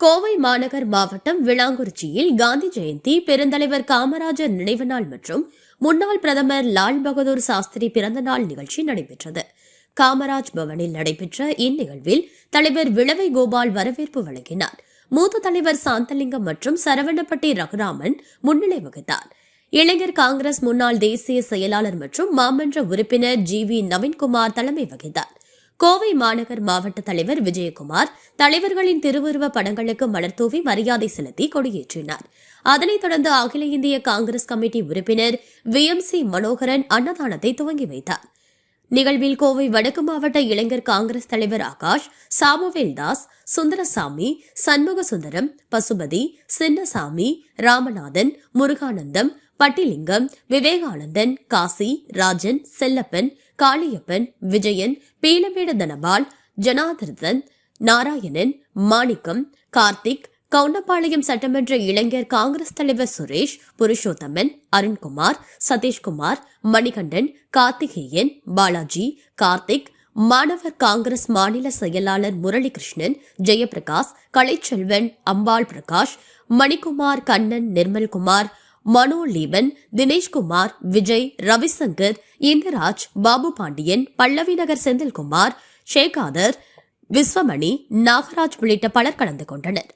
கோவை மாநகர் மாவட்டம் விளாங்குறிச்சியில் காந்தி ஜெயந்தி பெருந்தலைவர் காமராஜர் நினைவு நாள் மற்றும் முன்னாள் பிரதமர் லால் பகதூர் சாஸ்திரி பிறந்த நாள் நிகழ்ச்சி நடைபெற்றது. காமராஜ் பவனில் நடைபெற்ற இந்நிகழ்வில் தலைவர் விளவை கோபால் வரவேற்பு வழங்கினார். மூத்த தலைவர் சாந்தலிங்கம் மற்றும் சரவணப்பட்டி ரகுராமன் முன்னிலை வகித்தார். இளைஞர் காங்கிரஸ் முன்னாள் தேசிய செயலாளர் மற்றும் மாமன்ற உறுப்பினர் ஜி வி நவீன்குமார் தலைமை வகித்தார். கோவை மாநகர் மாவட்ட தலைவர் விஜயகுமார் தலைவர்களின் திருவுருவ படங்களுக்கு மலர்தூவி மரியாதை செலுத்தி கொடியேற்றினார். அதனைத் தொடர்ந்து அகில இந்திய காங்கிரஸ் கமிட்டி உறுப்பினர் வி எம் சி மனோகரன் அன்னதானத்தை துவங்கி வைத்தார். நிகழ்வில் கோவை வடக்கு மாவட்ட இளைஞர் காங்கிரஸ் தலைவர் ஆகாஷ் சாமுவேல் தாஸ் சுந்தரசாமி சண்முக சுந்தரம் பசுபதி சின்னசாமி ராமநாதன் முருகானந்தம் பட்டிலிங்கம் விவேகானந்தன் காசி ராஜன் செல்லப்பன் காளியப்பன் விஜயன் பீலமேடு தனபால் ஜனாதர்தன் நாராயணன் மாணிக்கம் கார்த்திக் கவுண்டப்பாளையம் சட்டமன்ற இளைஞர் காங்கிரஸ் தலைவர் சுரேஷ் புருஷோத்தமன் அருண்குமார் சதீஷ்குமார் மணிகண்டன் கார்த்திகேயன் பாலாஜி கார்த்திக் மாணவர் காங்கிரஸ் மாநில செயலாளர் முரளிகிருஷ்ணன் ஜெயபிரகாஷ் கலைச்செல்வன் அம்பாள் பிரகாஷ் மணிக்குமார் கண்ணன் நிர்மல்குமார் மனோ லீபன் தினேஷ்குமார் விஜய் ரவிசங்கர் இந்திராஜ் பாபு பாண்டியன் பல்லவி நகர் செந்தில்குமார் ஷேகாதர் விஸ்வமணி நாகராஜ் உள்ளிட்ட பலர் கலந்து கொண்டனர்.